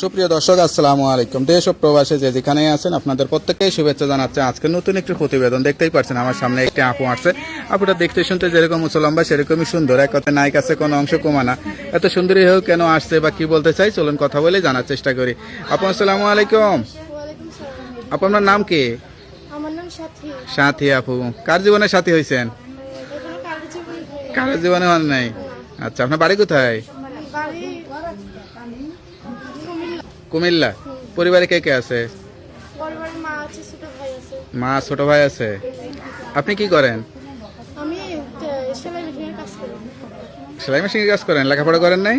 সুপ্রিয় দর্শক আসসালামু আলাইকুম। দেশ ও প্রবাসে যে যেখানেই আছেন আপনাদের প্রত্যেককেই শুভেচ্ছা জানাচ্ছে। আজকে নতুন একটি প্রতিবেদন দেখতেই পাচ্ছেন আমার সামনে একটি আপু আসছে আপুটা দেখতে শুনতে যেরকম উচলম্বা সেরকমই সুন্দর। এক কথা নায়ক আছে কোনো অংশ কমানা এত সুন্দরী হয়েও কেন আসছে বা কি বলতে চাই চলুন কথা বলে জানার চেষ্টা করি। আপু আসসালামু আলাইকুম। আপু আপনার নাম কি? সাথী। আপু। কার জীবনে সাথী হয়েছেন কারও জীবনে হন নাই? আচ্ছা আপনার বাড়ি কোথায় বাড়ি কুমিল্লা? পরিবারে কে কে আছে? মা ছোট ভাই আছে। আপনি কি করেন? সেলাই মেশিনের কাজ করেন? লেখাপড়া করেন নাই?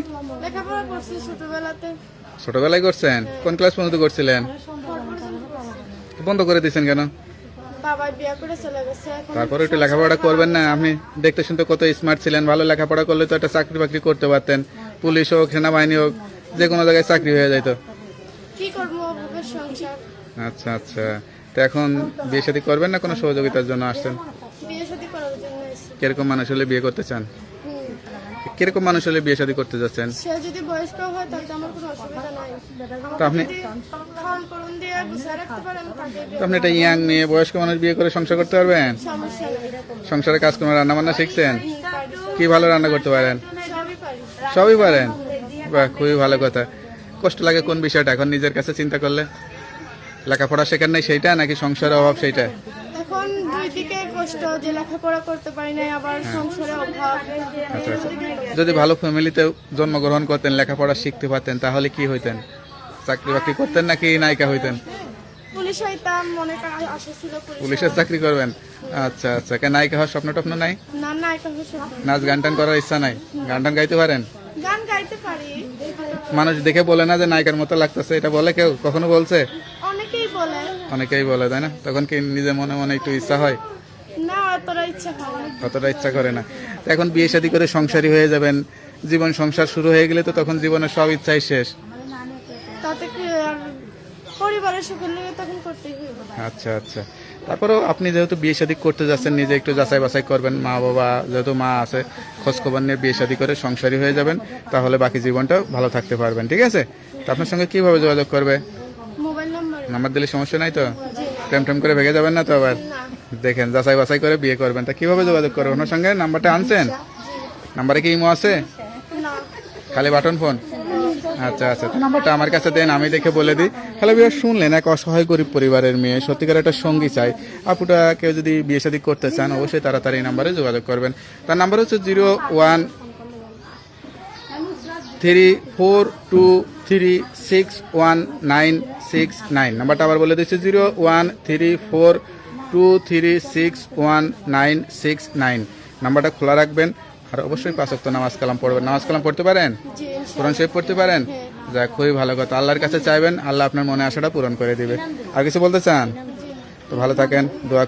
ছোটবেলায় করছেন? কোন ক্লাস পর্যন্ত করছিলেন? বন্ধ করে দিয়েছেন কেন? তারপরে একটু লেখাপড়া করবেন না। আপনি দেখতে শুনতে কত স্মার্ট ছিলেন ভালো লেখাপড়া করলে তো একটা চাকরি বাকরি করতে পারতেন। পুলিশ হোক সেনাবাহিনী হোক যে কোনো জায়গায় চাকরি হয়ে যেত কি করব অভাবের সংসার? আচ্ছা আচ্ছা। তো এখন বিয়ে শাদী করবেন না কোনো সহযোগিতার জন্য আসছেন? বিয়ে শাদী করার জন্য এসেছি। কীরকম মানুষ হলে বিয়ে করতে চান। কীরকম মানুষ হলে বিয়ে শাদী করতে যাচ্ছেন? সে যদি বয়স্ক হয় তাহলে আমার কোনো অসুবিধা নাই। তো আপনি যদি করুন দিয়ে গুছিয়ে রাখতে পারে আমি তাকে তো আপনি একটা ইয়াং মেয়ে বয়স্ক মানুষ বিয়ে করে সংসার করতে পারবেন? সমস্যা নেই। সংসারে কাজ কোনো রান্না বান্না শিখছেন কি ভালো রান্না করতে পারেন? সবই সবই পারেন? বাহ খুবই ভালো কথা। কষ্ট লাগে কোন বিষয়টা? এখন নিজের কাছে চিন্তা করলে লেখাপড়া শেখার নাই সেইটা নাকি সংসারের অভাব সেইটা? এখন দুই দিকে কষ্ট যে লেখাপড়া করতে পারি নাই আবার সংসারে অভাব। আচ্ছা আচ্ছা। যদি ভালো ফ্যামিলিতে জন্মগ্রহণ করতেন লেখাপড়া শিখতে পারতেন তাহলে কি হইতেন? চাকরি বাকরি করতেন নাকি নায়িকা হইতেন? পুলিশ হইতাম মনে আশা ছিল পুলিশের চাকরি করবেন? আচ্ছা আচ্ছা। কেন নায়িকা হওয়ার স্বপ্ন টপ্ন নাই? না নাচ গান টান করার ইচ্ছা নাই? গান টান গাইতে পারেন? গান গাইতে পারি। মানুষ দেখে বলে না যে নায়িকার মতো লাগতেছে এটা বলে কেউ? কখনো বলছে? অনেকেই বলে। অনেকেই বলে তাই না? তখন কি নিজে মনে মনে একটু ইচ্ছা হয়? না অতটা ইচ্ছা হয় অতটা ইচ্ছা করে না। তো এখন বিয়ে শাদী করে সংসারী হয়ে যাবেন জীবন সংসার শুরু হয়ে গেলে তো তখন জীবনের সব ইচ্ছাই শেষ তাতে কি আর পরিবারের সুখের লেগে তখন করতেই হইবে আচ্ছা আচ্ছা। তারপরেও আপনি যেহেতু বিয়ে শাদী করতে যাচ্ছেন নিজে একটু যাচাই বাছাই করবেন মা বাবা যেহেতু মা আছে খোঁজখবর নিয়ে বিয়ে শাদী করে সংসারী হয়ে যাবেন তাহলে বাকি জীবনটা ভালো থাকতে পারবেন ঠিক আছে? তো আপনার সঙ্গে কীভাবে যোগাযোগ করবে? নাম্বার। দিলে সমস্যা নাই তো? টেম টেম করে ভেঙে যাবেন না তো আবার? দেখেন যাচাই বাছাই করে বিয়ে করবেন। তা কীভাবে যোগাযোগ করবেন? ওনার সঙ্গে নাম্বারটা আনছেন? নাম্বারে কি ইমো আছে? খালি বাটন ফোন? আচ্ছা আচ্ছা। নাম্বারটা আমার কাছে দেন, আমি দেখে বলে দিই। হ্যালো বিয়ে শুনলেন এক অসহায় গরিব পরিবারের মেয়ে সত্যিকার একটা সঙ্গী চাই। আপুটা কেউ যদি বিয়ে শাদী করতে চান, অবশ্যই তাড়াতাড়ি এই নাম্বারে যোগাযোগ করবেন। তার নাম্বার হচ্ছে zero one three four two three six one nine six nine. নাম্বারটা আবার বলে দিচ্ছি, zero one three four two three six one nine six nine. নাম্বারটা খোলা রাখবেন। আর অবশ্যই পাঁচ ওয়াক্ত নামাজ কালাম পড়বেন। নামাজ কালাম পড়তে পারেন? কোরআন শরীফ পড়তে পারেন? যা খুবই ভালো কথা। আল্লাহর কাছে চাইবেন আল্লাহ আপনার মনে আশাটা পূরণ করে দিবে। আর কিছু বলতে চান? তো ভালো থাকেন দোয়া